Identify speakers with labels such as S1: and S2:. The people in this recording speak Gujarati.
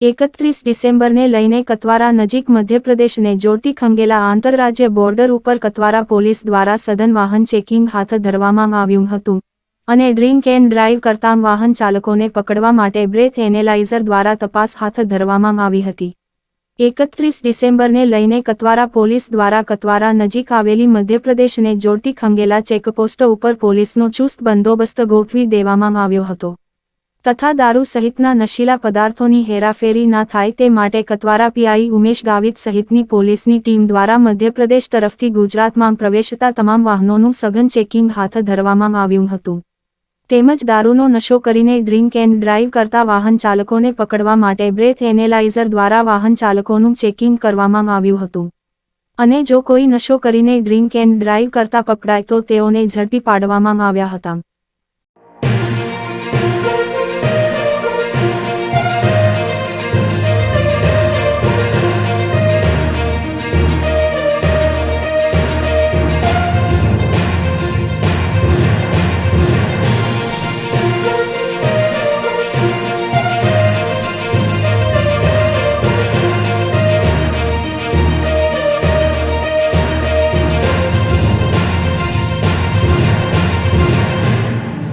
S1: એકત્રીસ ડિસેમ્બરને લઈને કતવારા નજીક મધ્યપ્રદેશને જોડતી ખંગેલા આંતરરાજ્ય બોર્ડર ઉપર કતવારા પોલીસ દ્વારા સઘન વાહન ચેકિંગ હાથ ધરવામાં આવ્યું હતું અને ડ્રિંક એન્ડ ડ્રાઈવ કરતા વાહન ચાલકોને પકડવા માટે બ્રેથ એનેલાઇઝર દ્વારા તપાસ હાથ ધરવામાં આવી હતી. એકત્રીસ ડિસેમ્બરને લઈને કતવારા પોલીસ દ્વારા કતવારા નજીક આવેલી મધ્યપ્રદેશને જોડતી ખંગેલા ચેકપોસ્ટ ઉપર પોલીસનો ચુસ્ત બંદોબસ્ત ગોઠવી દેવામાં આવ્યો હતો. તથા દારૂ સહિતના નશીલા પદાર્થોની હેરાફેરી ના થાય તે માટે કતવારા પીઆઈ ઉમેશ ગાવિત સહિતની પોલીસની ટીમ દ્વારા મધ્યપ્રદેશ તરફથી ગુજરાતમાં પ્રવેશતા તમામ વાહનોનું સઘન ચેકિંગ હાથ ધરવામાં આવ્યું હતું. તેમજ દારૂનો નશો કરીને ડ્રિંક એન્ડ ડ્રાઈવ કરતા વાહન ચાલકોને પકડવા માટે બ્રેથ એનેલાઇઝર દ્વારા વાહન ચાલકોનું ચેકિંગ કરવામાં આવ્યું હતું. અને જો કોઈ નશો કરીને ડ્રિંક એન્ડ ડ્રાઈવ કરતા પકડાય તો તેઓને ઝડપી પાડવામાં આવ્યા હતા.